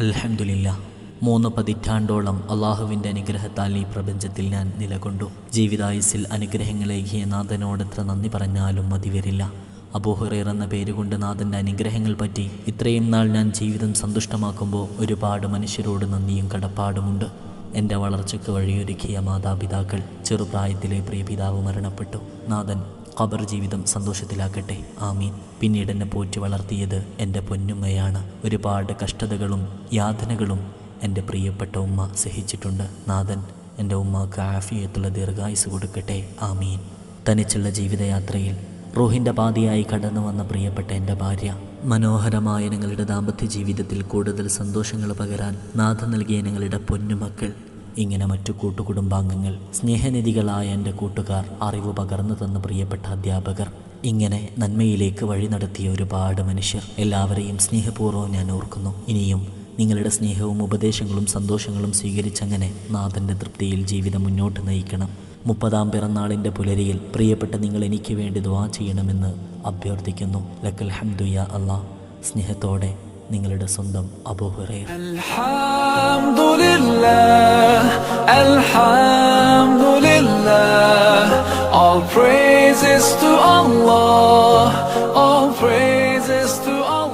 അൽഹംദുലില്ല മൂന്ന് പതിറ്റാണ്ടോളം അള്ളാഹുവിന്റെ അനുഗ്രഹത്താൽ ഈ പ്രപഞ്ചത്തിൽ ഞാൻ നിലകൊണ്ടു. ജീവിതായുസിൽ അനുഗ്രഹങ്ങളേകിയ നാഥനോടെത്ര നന്ദി പറഞ്ഞാലും മതി വരില്ല. അബൂഹുറേർ എന്ന പേരുകൊണ്ട് നാഥന്റെ അനുഗ്രഹങ്ങൾ പറ്റി ഇത്രയും നാൾ ഞാൻ ജീവിതം സന്തുഷ്ടമാക്കുമ്പോൾ ഒരുപാട് മനുഷ്യരോട് നന്ദിയും കടപ്പാടുമുണ്ട്. എന്റെ വളർച്ചയ്ക്ക് വഴിയൊരുക്കിയ മാതാപിതാക്കൾ ചെറുപ്രായത്തിലെ പ്രിയപിതാവ് മരണപ്പെട്ടു. നാഥൻ ഖബർ ജീവിതം സന്തോഷത്തിലാക്കട്ടെ. ആമീൻ. പിന്നീട് എന്നെ പോറ്റി വളർത്തിയത് എന്റെ പൊന്നുമ്മയാണ്. ഒരുപാട് കഷ്ടതകളും യാതനകളും എന്റെ പ്രിയപ്പെട്ട ഉമ്മ സഹിച്ചിട്ടുണ്ട്. നാഥൻ എന്റെ ഉമ്മക്ക് ആഫിയത്തുള്ള ദീർഘായുസ് കൊടുക്കട്ടെ. ആമീൻ. തനിച്ചുള്ള ജീവിതയാത്രയിൽ റൂഹിന്റെ പാതിയായി കടന്നു വന്ന പ്രിയപ്പെട്ട എന്റെ ഭാര്യ മനോഹരമായ നിങ്ങളുടെ ദാമ്പത്യ ജീവിതത്തിൽ കൂടുതൽ സന്തോഷങ്ങൾ പകരാൻ നാഥൻ നൽകിയ നിങ്ങളുടെ പൊന്നുമക്കൾ ഇങ്ങനെ മറ്റു കൂട്ടുകുടുംബാംഗങ്ങൾ സ്നേഹനിധികളായ എന്റെ കൂട്ടുകാർ അറിവ് പകർന്നു തന്ന പ്രിയപ്പെട്ട അധ്യാപകർ ഇങ്ങനെ നന്മയിലേക്ക് വഴി നടത്തിയ ഒരുപാട് മനുഷ്യർ എല്ലാവരെയും സ്നേഹപൂർവം ഞാൻ ഓർക്കുന്നു. ഇനിയും നിങ്ങളുടെ സ്നേഹവും ഉപദേശങ്ങളും സന്തോഷങ്ങളും സ്വീകരിച്ചങ്ങനെ നാഥന്റെ തൃപ്തിയിൽ ജീവിതം മുന്നോട്ട് നയിക്കണം. മുപ്പതാം പിറന്നാളിന്റെ പുലരിയിൽ പ്രിയപ്പെട്ട നിങ്ങൾ എനിക്ക് വേണ്ടി ദ്വാ ചെയ്യണമെന്ന് അഭ്യർത്ഥിക്കുന്നു. ലക്കൽ ഹംദുയ അള്ളാ സ്നേഹത്തോടെ നിങ്ങളുടെ സ്വന്തം അബൂഹുറേ All praises to Allah, all praises to Allah.